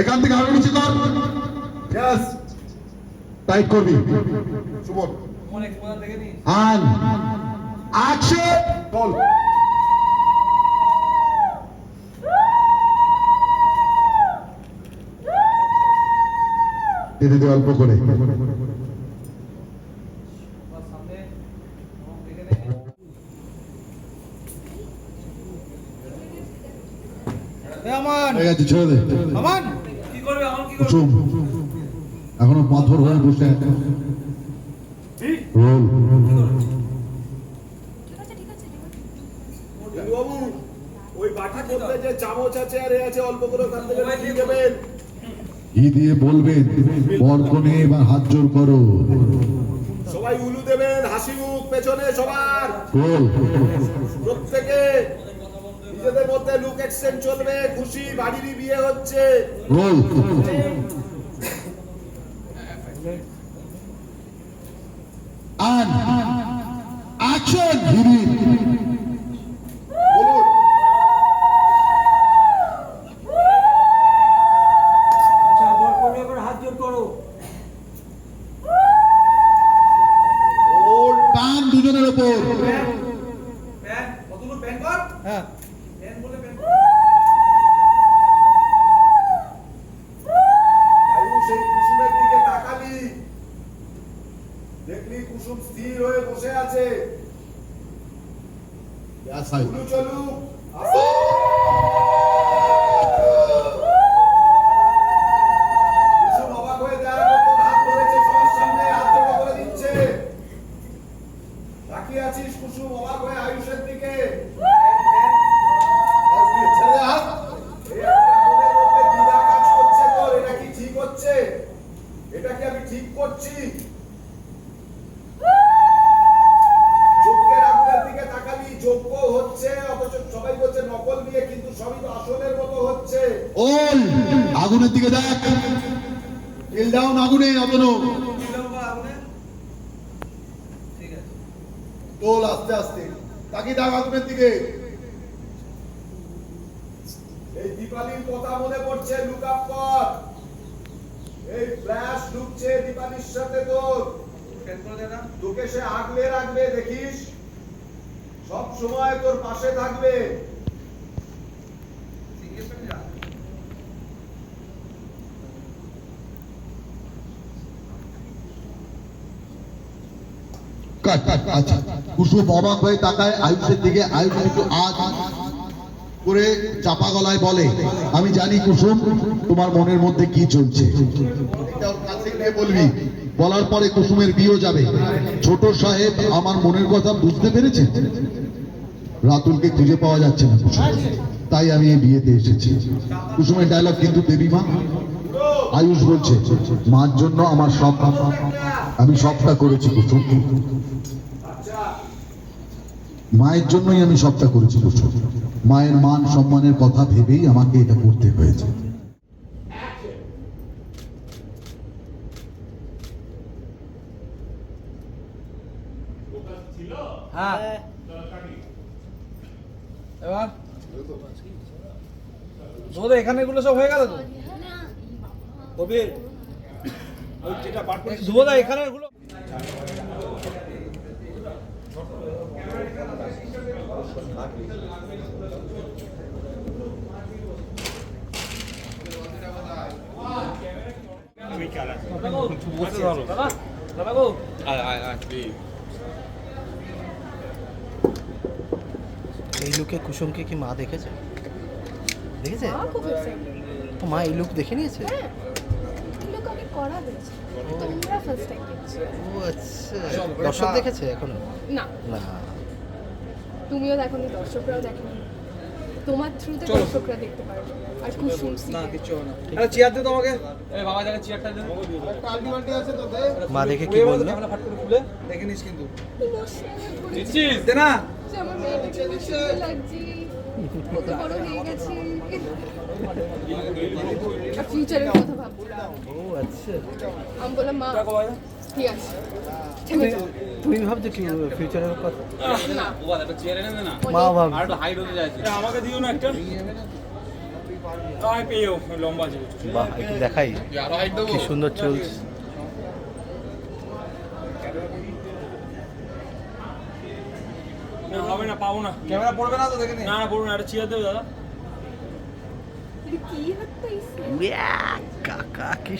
এখান থেকে আরও নিচে কর টাইট করবি। সুমন আন অ্যাকশন বল। দিদি দিদি অল্প করে। আমান। ছেড়ে দে। আমান। কুসুম এখনও পাথর হয়ে বসে রোল। ওই বাটি করতে যে চামচ আছে আর আছে অল্প করে ওখান থেকে দিয়ে দেবেন। ঘি দিয়ে বলবেন বরকনে এবার হাত জোর করো। সবাই উলু দেবেন হাসি মুখ পেছনে সবার। প্রত্যেকে এক্সচেঞ্জ চলবে খুশি বাড়িরই বিয়ে হচ্ছে। আন অ্যাকশন ধীরে। বলুন। আচ্ছা বল হাত জোর করো ওর টান দুজনের ওপর হ্যাঁ। করে দিচ্ছে তাকিয়ে আছিস কুসুম অবাক হয়ে আয়ুষের দিকে আগুনের দিকে দেখ। আস্তে আস্তে। থাক আগুনের দিকে। এই দীপালির কথা মনে পড়ছে কর এই ফ্ল্যাশ ঢুকছে দীপালির সাথে তোর। তোকে সে আগলে রাখবে, দেখিস? সব সময় তোর পাশে থাকবে। আচ্ছা আমি জানি কুসুম, তোমার মনের মধ্যে কি চলছে? বলবি, বলার পরে কুসুমের বিয়ে যাবে। ছোট সাহেব, আমার মনের কথা বুঝতে পেরেছে? রাতুলকে খুঁজে পাওয়া যাচ্ছে না তাই আমি এই বিয়েতে এসেছি। কুসুমের ডায়লগ কিন্তু দেবী মা আয়ুষ বলছে মার জন্য আমার সব আমি সবটা করেছি কুসুম মায়ের জন্যই আমি সবটা করেছি কুসুম মায়ের মান সম্মানের কথা ভেবেই আমাকে এটা করতে হয়েছে। হ্যাঁ। এবার? এখানে এগুলো সব হয়ে গেল তো? এখানে এগুলো এই লুকে কুসুমকে কি মা দেখেছে? দেখেছে? মা এই লুক দেখে নিয়েছে? হ্যাঁ। করা হয়েছে। তোমরা ফার্স্ট টাইম দেখছ। ও আচ্ছা। দর্শক দেখেছে এখনও? না। না। তুমিও দেখোনি দর্শকরাও দেখেনি। তোমার থ্রুতে দর্শকরা দেখতে পারবে। আর না সিরিয়াল না। আরে চেয়ার দে তো এই বাবা জায়গায় চেয়ারটা দে। মা দেখে কি বলল? ক্যামেরা ফাট করে খুলে দেখে নিস কিন্তু। দিচ্ছিস? দে না। আমার মেয়েটাকে আমি সুন্দর লাগছি। কত বড় হয়ে গেছি। ফিউচারের কথা ভাবছিলাম ও আচ্ছা আমি বললাম মা ঠিক আছে। তুমি ভাবছ কি ফিউচারের কথা? না। মা ভাব আমাকে দিও না একটা। লম্বা বাহ একটু দেখাই। কি সুন্দর চলছে। হবে না পাবো না। ক্যামেরা পড়বে না তো দেখে নি না পড়ব না একটা চেয়ার দেবে দাদা। কাকা কি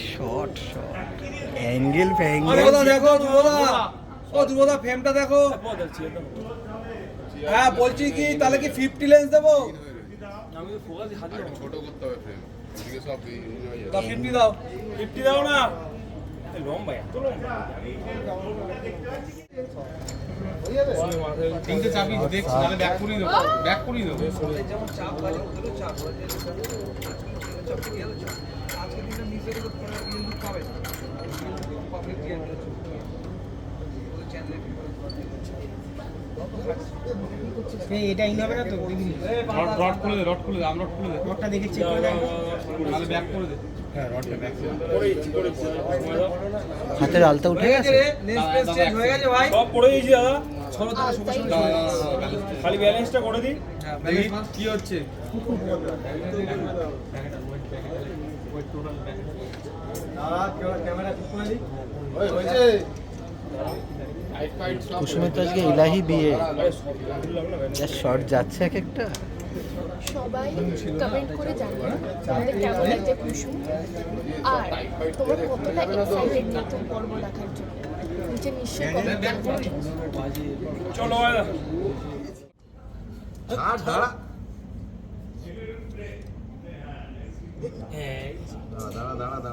অ্যাঙ্গেল ফ্যাঙ্গেল দেখো ও ফ্রেমটা হ্যাঁ বলছি কি তাহলে কি ফিফটি লেন্স দেবো? আমি তো ফোকাস হাতে ছোট করতে হবে ফ্রেম এদিকে সব এই যাবে। তা ফিফটি দাও। ফিফটি দাও না। লম্বা এত লম্বা তিনটে চাবি দেখছি নাহলে ব্যাক করিয়ে দেবো ব্যাক করিয়ে দেবো এটা ইন হবে না তো? দেখবি রড খুলে দে রড খুলে দে আমরা খুলে দে। রডটা দেখে চেক করে নাহলে ব্যাক করে দে। হ্যাঁ। হাতের আলতা উঠে গেছে চেঞ্জ হয়ে গেছে ভাই। সব দিয়েছি দাদা। খালি ব্যালেন্সটা করে দিই। কি হচ্ছে? ক্যামেরা ঠিক করে দিই? কুসুমের তো আজকে ইলাহি বিয়ে। আরে শট যাচ্ছে এক একটা। সবাই কমেন্ট করে জানিও তোমাদের কেমন লাগছে কুসুম? আর তোমরা কতটা এক্সাইটেড নতুন পর্ব দেখার জন্য? নিচে নিশ্চয়ই কমেন্ট করে জানিও। চলো দাদা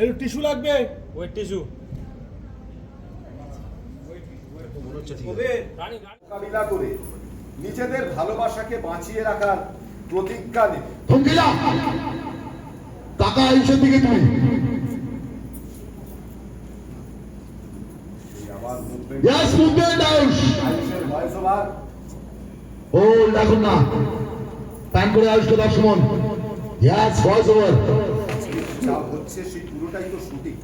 একটু টিস্যু লাগবে? টিস্যু। মোকাবিলা করে নিজেদের ভালোবাসাকে বাঁচিয়ে রাখার প্রতিজ্ঞা নেবে। থমকিলা টাকা আয়ুষের দিকে তুই এই আবার মুভমেন্ট ইয়াস মুভমেন্ট আয়ুষ আয়ুষের ভয়েস ওভার না। যা হচ্ছে সেই পুরোটাই তো শুটিং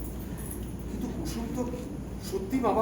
কিন্তু কুসুম তো সত্যি বাবা